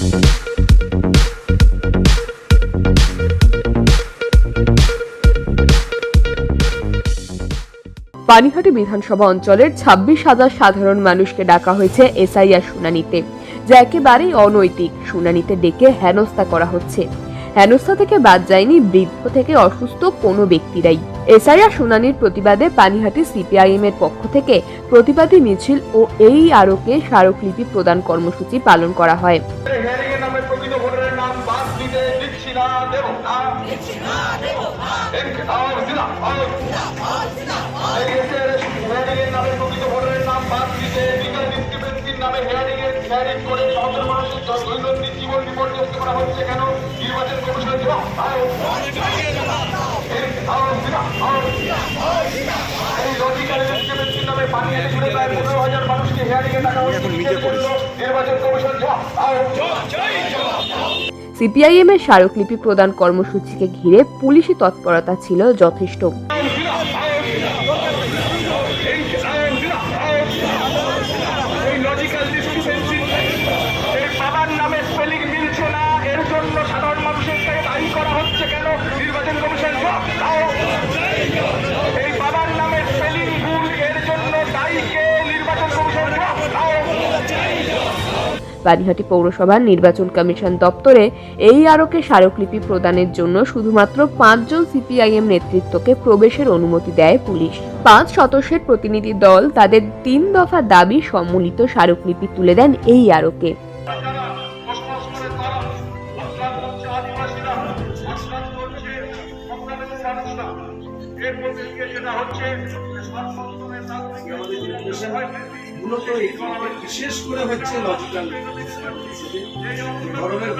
পানিহাটি বিধানসভা অঞ্চলের ছাব্বিশ হাজার সাধারণ মানুষকে ডাকা হয়েছে এসআইআর শুনানিতে, যা একেবারেই অনৈতিক। শুনানিতে ডেকে হেনস্থা করা হচ্ছে। হেনস্থা থেকে বাদ যায়নি বৃদ্ধ থেকে অসুস্থ কোনো ব্যক্তিরাই। এসআইআর শুনানির প্রতিবাদে পানিহাটি সিপিআইএম এর পক্ষ থেকে প্রতিবাদী মিছিল ও এই আরোকে স্মারকলিপি প্রদান কর্মসূচি পালন করা হয়। কেন সিপিআইএম এর স্মারকলিপি প্রদান কর্মসূচিকে ঘিরে পুলিশি তৎপরতা ছিল যথেষ্ট। সাধারণ মানুষের থেকে দায়ী করা হচ্ছে কেন নির্বাচন কমিশন। এই বাবার নামে স্পেলিং ভুল, এর জন্য দায়ী কে নির্বাচন কমিশন। পানিহাটি পৌরসভার নির্বাচন কমিশন দপ্তরে এই আরোকে স্মারকলিপি প্রদানের জন্য শুধুমাত্র পাঁচজন সিপিআইএম নেতৃত্বকে প্রবেশের অনুমতি দেয় পুলিশ পাঁচ সদস্যের প্রতিনিধি দল তাদের তিন দফা দাবি সম্মিলিত স্মারকলিপি তুলে দেন এই আরোকে মানুষরা এর মধ্যে দিয়ে যেটা হচ্ছে যে সর্বপ্রথমে তার মূলত বিশেষ করে হচ্ছে লজিক্যাল ধরনের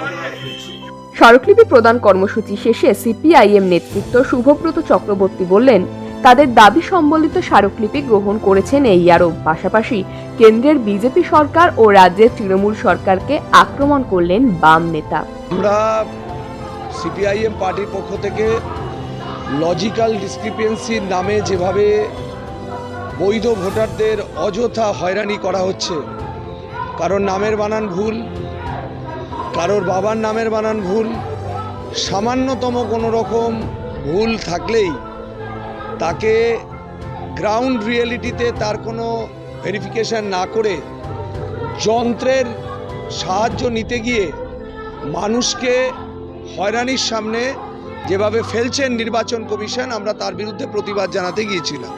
স্মারকলিপি প্রদান কর্মসূচি শেষে সিপিআইএম নেতৃত্ব শুভব্রত চক্রবর্তী বললেন তাদের দাবি সম্বলিত স্মারকলিপি গ্রহণ করেছেন এই আরব পাশাপাশি কেন্দ্রের বিজেপি সরকার ও রাজ্যের তৃণমূল সরকারকে আক্রমণ করলেন বাম নেতা। আমরা সিপিআইএম পার্টির পক্ষ থেকে লজিক্যাল ডিসক্রিপেন্সির নামে যেভাবে বৈধ ভোটারদের অযথা হয়রানি করা হচ্ছে, কারোর নামের বানান ভুল, কারোর বাবার নামের বানান ভুল, সামান্যতম কোনো রকম ভুল থাকলেই তাকে গ্রাউন্ড রিয়েলিটিতে তার কোনো ভেরিফিকেশন না করে যন্ত্রের সাহায্য নিতে গিয়ে মানুষকে হয়রানির সামনে যেভাবে ফেলছেন নির্বাচন কমিশন, আমরা তার বিরুদ্ধে প্রতিবাদ জানাতে গিয়েছিলাম।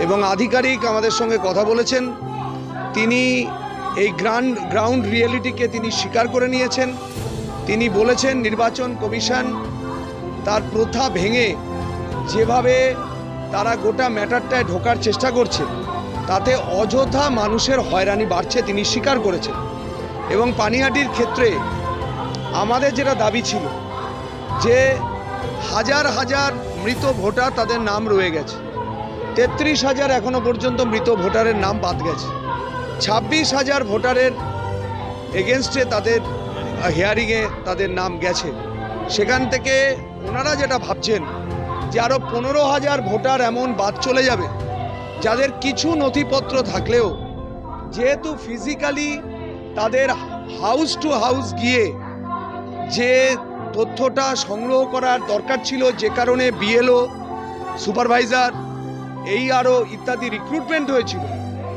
এবং আধিকারিক আমাদের সঙ্গে কথা বলেছেন। তিনি এই গ্রাউন্ড গ্রাউন্ড রিয়েলিটিকে তিনি স্বীকার করে নিয়েছেন। তিনি বলেছেন, নির্বাচন কমিশন তার প্রথা ভেঙে যেভাবে তারা গোটা ম্যাটারটায় ঢোকার চেষ্টা করছে, তাতে অযথা মানুষের হয়রানি বাড়ছে তিনি স্বীকার করেছেন। এবং পানিহাটির ক্ষেত্রে আমাদের যেটা দাবি ছিল যে হাজার হাজার মৃত ভোটার তাদের নাম রয়ে গেছে। তেত্রিশ হাজার এখনও পর্যন্ত মৃত ভোটারের নাম বাদ গেছে। ছাব্বিশ হাজার ভোটারের এগেনস্টে তাদের হিয়ারিংয়ে তাদের নাম গেছে। সেখান থেকে ওনারা যেটা ভাবছেন যে আরও পনেরো হাজার ভোটার এমন বাদ চলে যাবে, যাদের কিছু নথিপত্র থাকলেও যেহেতু ফিজিক্যালি তাদের হাউস টু হাউস গিয়ে যে তথ্যটা সংগ্রহ করার দরকার ছিল যে কারণে বিএলও, সুপারভাইজার, এই আরও ইত্যাদি রিক্রুটমেন্ট হয়েছিল।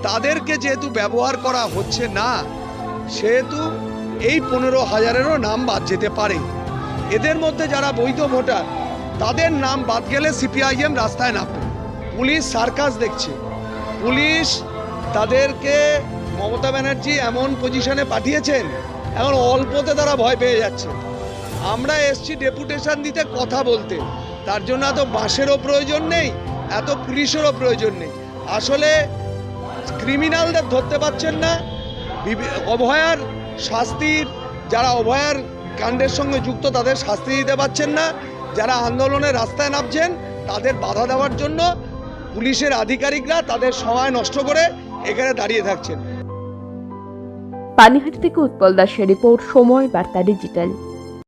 তাদেরকে যেহেতু ব্যবহার করা হচ্ছে না, সেহেতু এই পনেরো হাজারেরও নাম বাদ যেতে পারে। এদের মধ্যে যারা বৈধ ভোটার, তাদের নাম বাদ গেলে সিপিআইএম রাস্তায় নামবে। পুলিশ সার্কাস দেখছে। পুলিশ তাদেরকে মমতা ব্যানার্জি এমন পজিশনে পাঠিয়েছেন, এখন অল্পতে তারা ভয় পেয়ে যাচ্ছে। আমরা এসছি ডেপুটেশন দিতে কথা বলতে। তার জন্য এত বাঁশেরও প্রয়োজন নেই, এত পুলিশেরও প্রয়োজন নেই। আসলে ক্রিমিনালদের ধরতে পারছেন না। অভয়ার শাস্তির, যারা অভয়ার কাণ্ডের সঙ্গে যুক্ত, তাদের শাস্তি দিতে পারছেন না। যারা আন্দোলনের রাস্তায় নামছেন, তাদের বাধা দেওয়ার জন্য পুলিশের আধিকারিকরা তাদের সময় নষ্ট করে এখানে দাঁড়িয়ে থাকছেন। পানিহাটি থেকে উৎপল দাসের রিপোর্ট, সময় বার্তা ডিজিটাল।